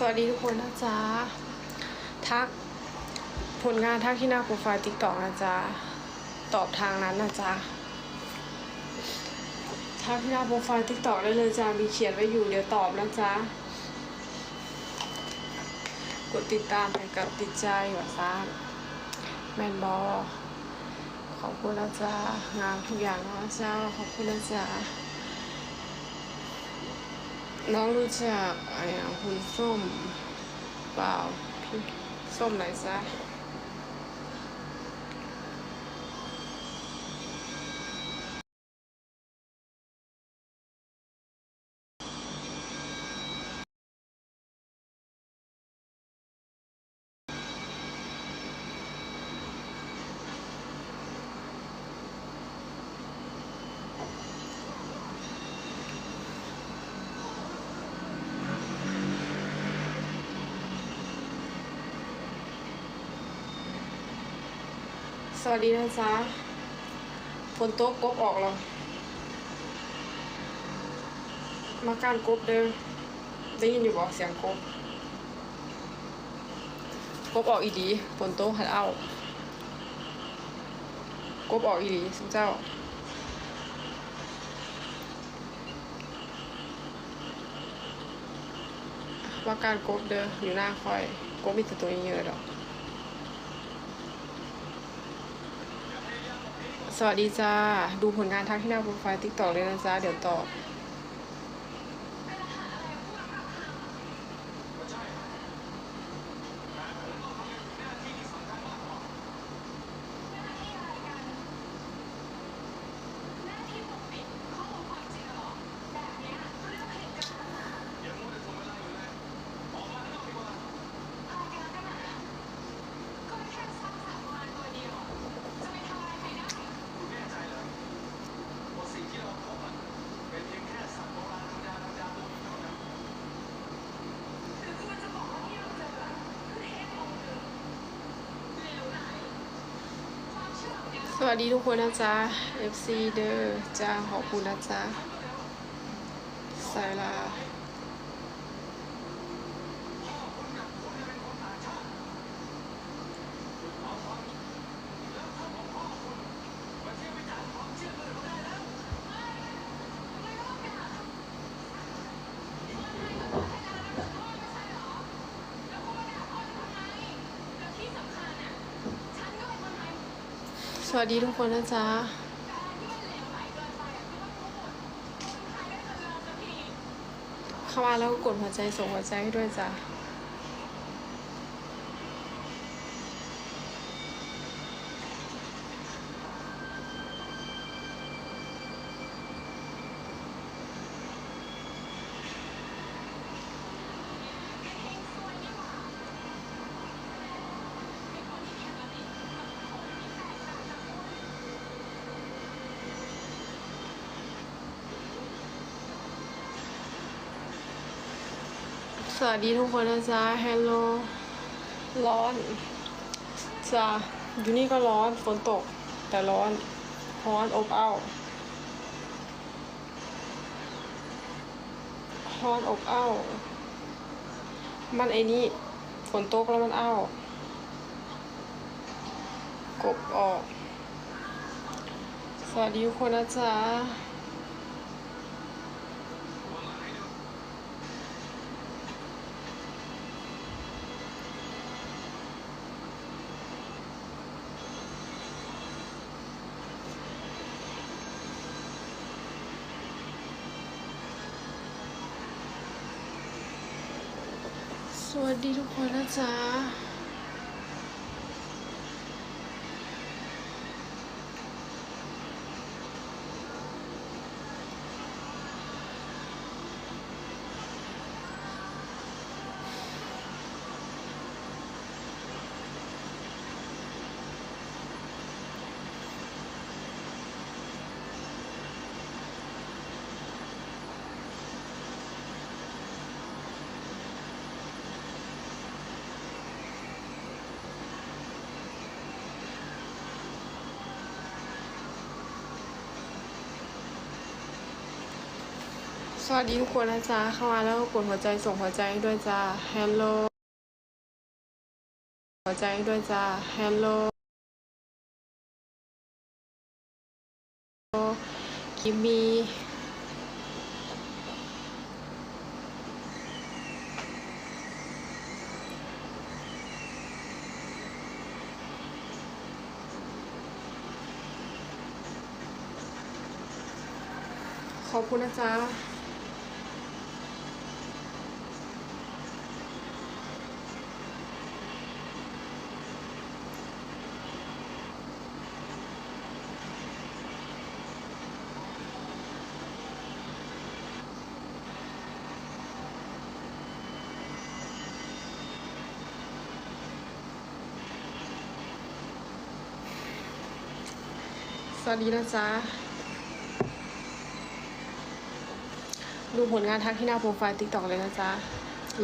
สวัสดีทุกคนนะจ๊ะ ทักผลงานทักที่หน้าโปรไฟล์ติ๊กต็อกนะจ๊ะ ตอบทางนั้นนะจ๊ะ ทักที่หน้าโปรไฟล์ติ๊กต็อกได้เลยจ้ะมีเขียนไว้อยู่เดี๋ยวตอบนะจ๊ะ กดติดตามให้กับติดใจหวัวซ่านแมนบอขอบคุณนะจ๊ะงานทุกอย่างนะจ๊ะขอบคุณนะจ๊ะ น้องรู้จักไอ้คุณส้มเปล่าพี่ส้มไหนซะ วัสดีนะจ๊ะฝนตกกบออกแล้ว มาการกบเด้อได้ยินอยู่บอกเสียงกบกบออกอีดีฝนตกหัดเอากบออกอีดีสุเจ้ามาการกบเด้ออยู่หน้าคอยกบมีแต่ตัวเยอะๆดอก สวัสดีจ้า ดูผลงานทักที่หน้าโปรไฟล์ทิกตอกเลยนะจ้าเดี๋ยวตอบ สวัสดีทุกคนนะจ๊ะ FC เด้อจ้าขอบคุณนะจ๊ะสายลา วัสดีทุกคนนะจ๊ะเข้ามาแล้วก็กดหัวใจส่งหัวใจให้ด้วยจ้ะ สวัสดีทุกคนนะจ๊ะฮัลโหลร้อนจ้ะอยู่นี่ก็ร้อน ฝนตก แต่ร้อน ร้อนอบอ้าวร้อนอบอ้าวมันไอ้นี่ ฝนตกแล้วมันอ้าวกบออก สวัสดีทุกคนนะจ๊ะ วัสดีทุกคนนะจ๊ะ สวัสดีทุกคนนะจ๊ะเข้ามาแล้วกดหัวใจส่งหัวใจให้ด้วยจ้า Hello หัวใจให้ด้วยจ้า Hello กิมมี่ขอบคุณนะจ๊ะ วัสดีนะจ๊ะ ดูผลงานทักที่หน้าโปรไฟล์ติ๊กต็อกเลยนะจ๊ะ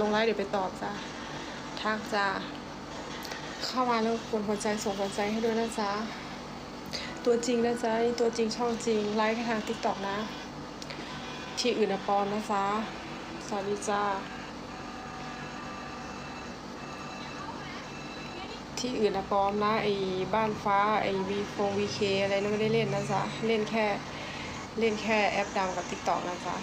ลงไลน์เดี๋ยวไปตอบจ้ะ ทักจ้ะ เข้ามาแล้วกดหัวใจส่งหัวใจให้ด้วยนะจ๊ะ ตัวจริงนะจ๊ะ ตัวจริงช่องจริง ไลฟ์แค่ทางติ๊กต็อกนะ ที่อื่นนะปอมนะจ๊ะ สวัสดีจ้า ที่อื่นนะปลอมนะไอ้บ้านฟ้าไอ้วีโฟวีเคอะไรนั่นไม่ได้เล่นนะจ๊ะเล่นแค่เล่นแค่แอปดำกับติ๊กต็อกนะจ๊ะ